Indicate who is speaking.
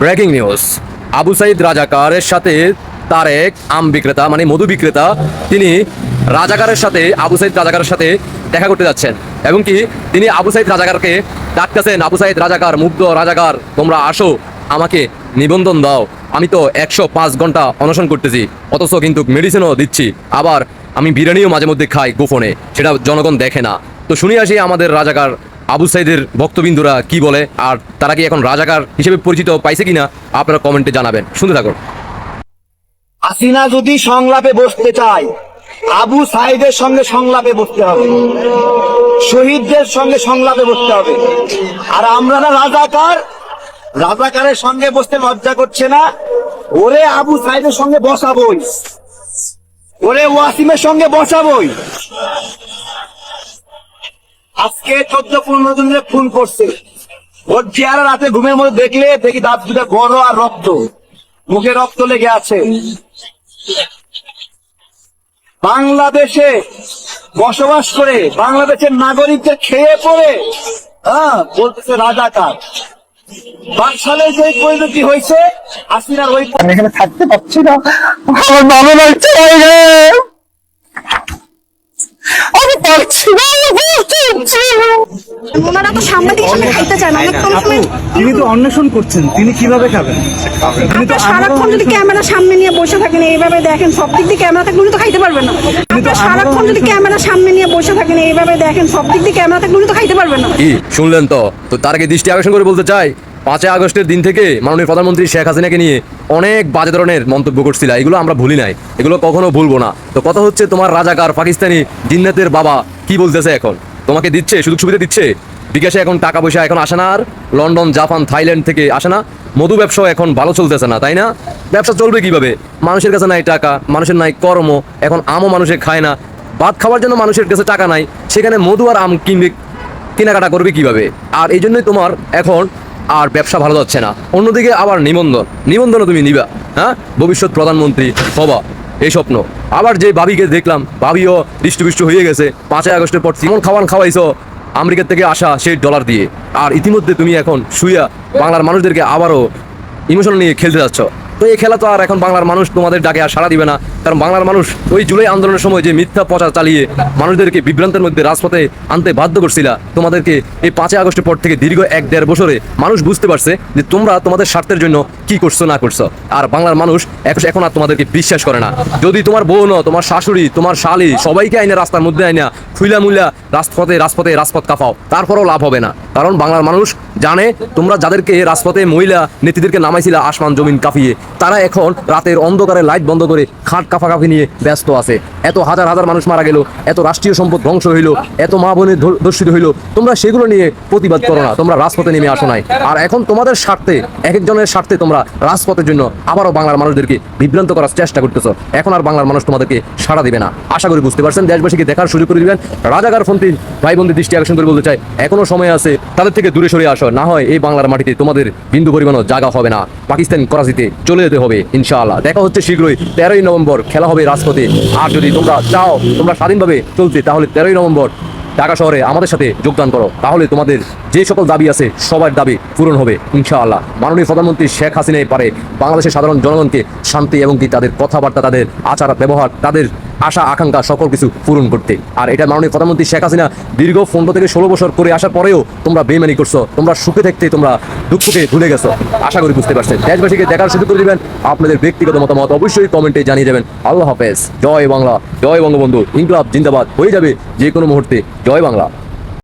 Speaker 1: Breaking news. Abu Saeed রাজাকারের সাথে তারেক, আম বিক্রেতা মানে মধু বিক্রেতা, তিনি রাজাকারের সাথে, আবু সাইদ রাজাকারের সাথে দেখা করতে যাচ্ছেন। এবং কি, তিনি আবু সাইদ রাজাকারকে ডাকতেছেন, আবু সাইদ রাজাকার, মুগ্ধ রাজাকার, তোমরা আসো, আমাকে নিবন্ধন দাও। আমি তো একশো পাঁচ ঘণ্টা অনশন করতেছি, অথচ কিন্তু মেডিসিনও দিচ্ছি। আবার আমি বিরিয়ানিও মাঝে মধ্যে খাই গোপনে, সেটা জনগণ দেখে না। তো শুনে আসি আমাদের রাজাকার আবু সাইদের ভক্তবিন্দুরা কি বলে আর তারা কি এখন রাজাকার হিসেবে পরিচিত পাইছে কিনা আপনারা কমেন্টে জানাবেন। শুনতে থাকুন।
Speaker 2: আসিনা যদি সংলাপে বসতে চায়, আবু সাইদের সঙ্গে সংলাপে বসতে হবে। শহীদদের সঙ্গে সংলাপে বসতে হবে। আর আমরা না রাজাকার, রাজাকারের সঙ্গে বসতে লজ্জা করছে না। ওরে আবু সাইদের সঙ্গে বসাবই। ওরে ওয়াসিমের সঙ্গে বসাবই। আজকে চোদ্দ পনেরো জনের ফোন করছে। ওর চেহারা রাতে ঘুমের মধ্যে দেখলে দেখি দাঁত দুটা বড় আর রক্ত। মুখে রক্ত লেগে আছে। বাংলাদেশে বসবাস করে বাংলাদেশের নাগরিকদের খেয়ে পড়ে হ্যাঁ বলতেছে রাজাকার। বাকশালে যে পরিণতি হয়েছে, হাসিনার ওই
Speaker 3: এখানে থাকতে পারছি না। আমার ভালো লাগছে না রে। আমি পারছি না আমি পারছি না।
Speaker 4: ওনারা তো সাংবাদিক সাথে খাইতে চায় অনেক কোনো সময়
Speaker 5: তিনি তো অন্বেষণ করছেন। তিনি কীভাবে খাবেন? তিনি তো
Speaker 4: সারাক্ষণ যদি ক্যামেরা সামনে নিয়ে বসে থাকেন এইভাবে দেখেন সব দিক দিয়ে ক্যামেরা থাকলে তো খাইতে পারবেন না। আপনার সারাক্ষণ যদি ক্যামেরা সামনে নিয়ে বসে থাকেন এইভাবে দেখেন সব দিক দিয়ে ক্যামেরা থাকলে তো খাইতে পারবেন না।
Speaker 1: কি শুনলেন তো? তো তার আগে দৃষ্টি আকর্ষণ করে বলতে চাই পাঁচই আগস্টের দিন থেকে মাননীয় প্রধানমন্ত্রী শেখ হাসিনাকে নিয়ে অনেক বাজে ধরনের মন্তব্য করছিল। এগুলো আমরা ভুলি নাই। এগুলো কখনো ভুলবো না। তো কথা হচ্ছে তোমার রাজাকার পাকিস্তানি জিন্নাতের বাবা কি বলতেছে এখন? তোমাকে দিচ্ছে? সুযোগ সুবিধা দিচ্ছে? বিকাশে এখন টাকা পয়সা এখন আসে না আর। লন্ডন, জাপান, থাইল্যান্ড থেকে আসে না। মধু ব্যবসাও এখন ভালো চলতেছে না, তাই না? ব্যবসা চলবে কীভাবে? মানুষের কাছে নাই টাকা, মানুষের নাই কর্ম, এখন আমও মানুষে খায় না। ভাত খাওয়ার জন্য মানুষের কাছে টাকা নাই। সেখানে মধু আর আম কিনবে কেনাকাটা করবে কীভাবে? আর এই জন্যই তোমার এখন আর ব্যবসা ভালো যাচ্ছে না। অন্যদিকে আবার নিবন্ধন। নিবন্ধনও তুমি নিবা হ্যাঁ? ভবিষ্যৎ প্রধানমন্ত্রী হবা এই স্বপ্ন। আবার যে ভাবিকে দেখলাম ভাবিও দৃষ্টপুষ্ট হয়ে গেছে। পাঁচই আগস্টের পর যেমন খাওয়ান খাওয়াইছ, আমেরিকার থেকে আসা সেই ডলার দিয়ে। আর ইতিমধ্যে তুমি এখন শুইয়া বাংলার মানুষদেরকে আবারও ইমোশন নিয়ে খেলতে যাচ্ছ। তো এই খেলা তো আর এখন বাংলার মানুষ তোমাদের ডাকে আর সাড়া দিবে না। কারণ বাংলার মানুষ ওই জুলাই আন্দোলনের সময় যে মিথ্যা প্রচার চালিয়ে মানুষদেরকে বিভ্রান্তের মধ্যে রাজপথে আনতে বাধ্য করছিলা, তোমাদেরকে এই পাঁচই আগস্টের পর থেকে দীর্ঘ এক দেড় বছরে মানুষ বুঝতে পারছে যে তোমরা তোমাদের স্বার্থের জন্য কি করছ, না করছ। আর বাংলার মানুষ এখন আর তোমাদেরকে বিশ্বাস করে না। যদি তোমার বোন তোমার শাশুড়ি, তোমার শালি সবাইকে আইনে রাস্তার মধ্যে আইনা খুইলা মুইলা রাজপথে রাজপথে রাজপথ কাঁপাও, তারপরও লাভ হবে না। কারণ বাংলার মানুষ জানে তোমরা যাদেরকে রাজপথে মহিলা নেত্রীদেরকে নামাইছিলা আসমান জমিন কাঁপিয়ে তারা এখন রাতের অন্ধকারে লাইট বন্ধ করে খাট কাফাকাফি নিয়ে ব্যস্ত আছে। এত হাজার হাজার মানুষ মারা গেল, এত রাষ্ট্রীয় সম্পদ ধ্বংস হইল, এত মা বোনের ধর্ষিত হইল। তোমরা সেগুলো নিয়ে প্রতিবাদ করো না, তোমরা রাজপথে নেমে আসো নাই। আর এখন তোমাদের স্বার্থে এক একজনের স্বার্থে তোমরা রাজপথের জন্য আবারও বাংলার মানুষদেরকে বিভ্রান্ত করার চেষ্টা করতেছ। এখন আর বাংলার মানুষ তোমাদেরকে সাড়া দিবে না। আশা করি বুঝতে পারছেন, দেশবাসীকে দেখার সুযোগ করে দিবেন। রাজাকার ফন্তি ভাই বোনদের দৃষ্টি আকর্ষণ করে বলতে চাই, এখনও সময় আছে, তাদের থেকে দূরে সরে আসো। না হয় এই বাংলার মাটিতে তোমাদের বিন্দু পরিমাণও জায়গা হবে না। পাকিস্তান করাচিতে চলে যেতে হবে, ইনশাআল্লাহ। দেখা হচ্ছে শীঘ্রই, তেরোই নভেম্বর খেলা হবে রাজপথে। আর যদি তোমরা চাও তোমরা স্বাধীনভাবে চলতে, তাহলে তেরোই নভেম্বর ঢাকা শহরে আমাদের সাথে যোগদান করো। তাহলে তোমাদের যে সকল দাবি আছে, সবার দাবি পূরণ হবে, ইনশাআল্লাহ। মাননীয় প্রধানমন্ত্রী শেখ হাসিনাই পারে বাংলাদেশের সাধারণ জনগণকে শান্তি এবং কি তাদের কথাবার্তা, তাদের আচার ব্যবহার তাদের আশা, আকাঙ্ক্ষা, সকল কিছু পূরণ করতে। আর এটা মাননীয় প্রধানমন্ত্রী শেখ হাসিনা দীর্ঘ পনেরো থেকে ষোলো বছর করে আসার পরেও তোমরা বেমানি করছ, তোমরা সুখে থাকতে তোমরা দুঃখকে ভুলে গেছো। আশা করি বুঝতে পারছেন। দেশবাসীকে দেখার সুযোগ করে দেবেন, আপনাদের ব্যক্তিগত মতামত অবশ্যই কমেন্টে জানিয়ে দেবেন। আল্লাহ হাফেজ। জয় বাংলা, জয় বঙ্গবন্ধু। ইনকলাব জিন্দাবাদ। হয়ে যাবে যে কোনো মুহূর্তে। জয় বাংলা।